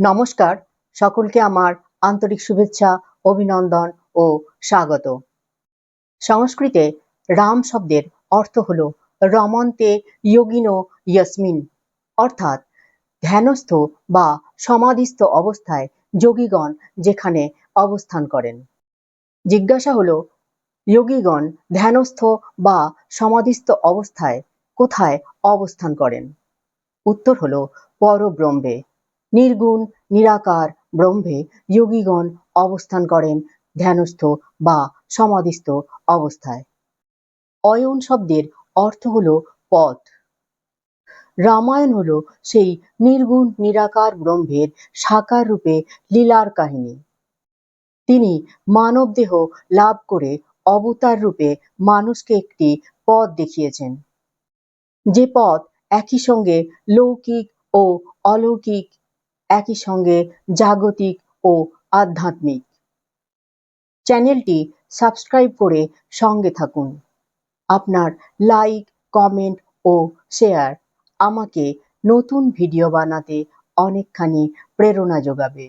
নমস্কার। সকলকে আমার আন্তরিক শুভেচ্ছা, অভিনন্দন ও স্বাগত। সংস্কৃতে রাম শব্দের অর্থ হল রমন্তে যোগিনো ইয়াসমিন অর্থাৎ ধ্যানস্থ বা সমাধিস্থ অবস্থায় যোগীগণ যেখানে অবস্থান করেন। জিজ্ঞাসা হলো, যোগীগণ ধ্যানস্থ বা সমাধিস্থ অবস্থায় কোথায় অবস্থান করেন? উত্তর হলো, পরব্রহ্মে। নির্গুণ, নিরাকার ব্রহ্মে যোগীগণ অবস্থান করেন ধ্যানস্থ বা সমাধিস্থ অবস্থায়। অয়ন শব্দের অর্থ হলো পথ। রামায়ণ হল সেই নির্গুণ, নিরাকার ব্রহ্মের সাকার রূপে লীলার কাহিনী। তিনি মানব দেহ লাভ করে অবতার রূপে মানুষকে একটি পথ দেখিয়েছেন। যে পথ একই সঙ্গে লৌকিক ও অলৌকিক একই সঙ্গে জাগতিক ও আধ্যাত্মিক। চ্যানেলটি সাবস্ক্রাইব করে সঙ্গে থাকুন। আপনার লাইক, কমেন্ট ও শেয়ার আমাকে নতুন ভিডিও বানাতে অনেকখানি প্রেরণা যোগাবে।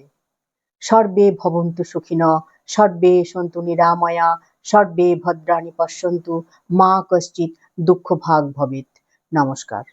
সর্বে ভবন্তু সুখিন, সর্বে সন্তু নিরাময়া, সর্বে ভদ্রাণী পশ্যন্তু, মা কশ্চিৎ দুঃখ ভাগ ভবেত নমস্কার।